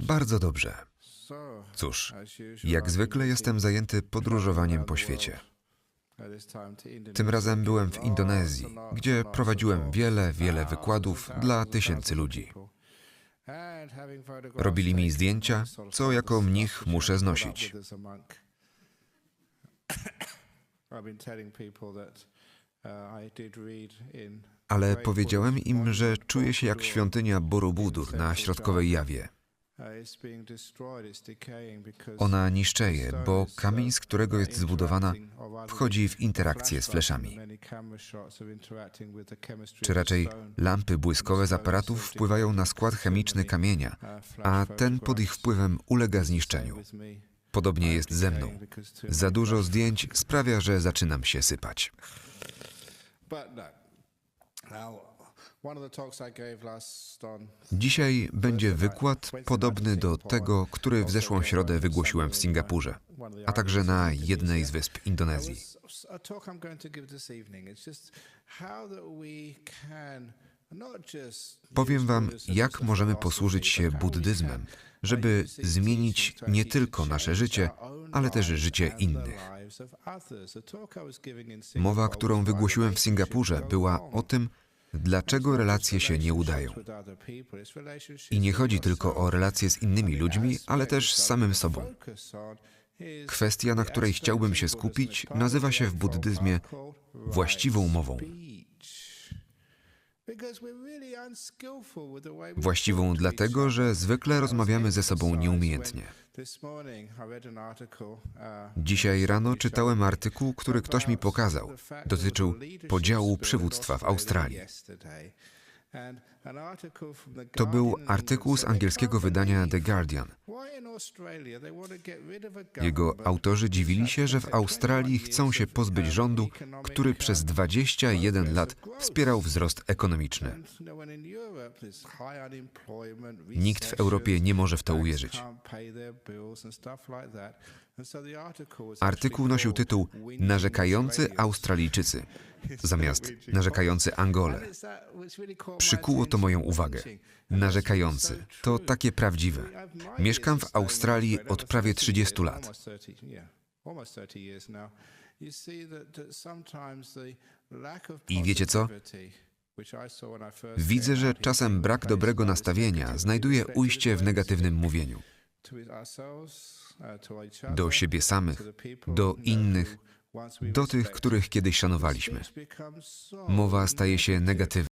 Bardzo dobrze. Cóż, jak zwykle jestem zajęty podróżowaniem po świecie. Tym razem byłem w Indonezji, gdzie prowadziłem wiele, wiele wykładów dla tysięcy ludzi. Robili mi zdjęcia, co jako mnich muszę znosić. Ale great powiedziałem im, że czuję się jak świątynia Borobudur na środkowej Jawie. Uh, Ona niszczeje, bo kamień, z którego jest zbudowana, wchodzi w interakcję z fleszami. Czy raczej lampy błyskowe z aparatów wpływają na skład chemiczny kamienia, a ten pod ich wpływem ulega zniszczeniu. Podobnie jest ze mną. Za dużo zdjęć sprawia, że zaczynam się sypać. But no. Dzisiaj będzie wykład podobny do tego, który w zeszłą środę wygłosiłem w Singapurze, a także na jednej z wysp Indonezji. Powiem Wam, jak możemy posłużyć się buddyzmem, żeby zmienić nie tylko nasze życie, ale też życie innych. Mowa, którą wygłosiłem w Singapurze, była o tym, dlaczego relacje się nie udają. I nie chodzi tylko o relacje z innymi ludźmi, ale też z samym sobą. Kwestia, na której chciałbym się skupić, nazywa się w buddyzmie właściwą mową. Właściwą dlatego, że zwykle rozmawiamy ze sobą nieumiejętnie. Dzisiaj rano czytałem artykuł, który ktoś mi pokazał. Dotyczył podziału przywództwa w Australii. To był artykuł z angielskiego wydania The Guardian. Jego autorzy dziwili się, że w Australii chcą się pozbyć rządu, który przez 21 lat wspierał wzrost ekonomiczny. Nikt w Europie nie może w to uwierzyć. Artykuł nosił tytuł Narzekający Australijczycy zamiast narzekający Angole. Przykuło to moją uwagę. Narzekający to takie prawdziwe. Mieszkam w Australii od prawie 30 lat. I wiecie co? Widzę, że czasem brak dobrego nastawienia znajduje ujście w negatywnym mówieniu. Do siebie samych, do innych, do tych, których kiedyś szanowaliśmy. Mowa staje się negatywna.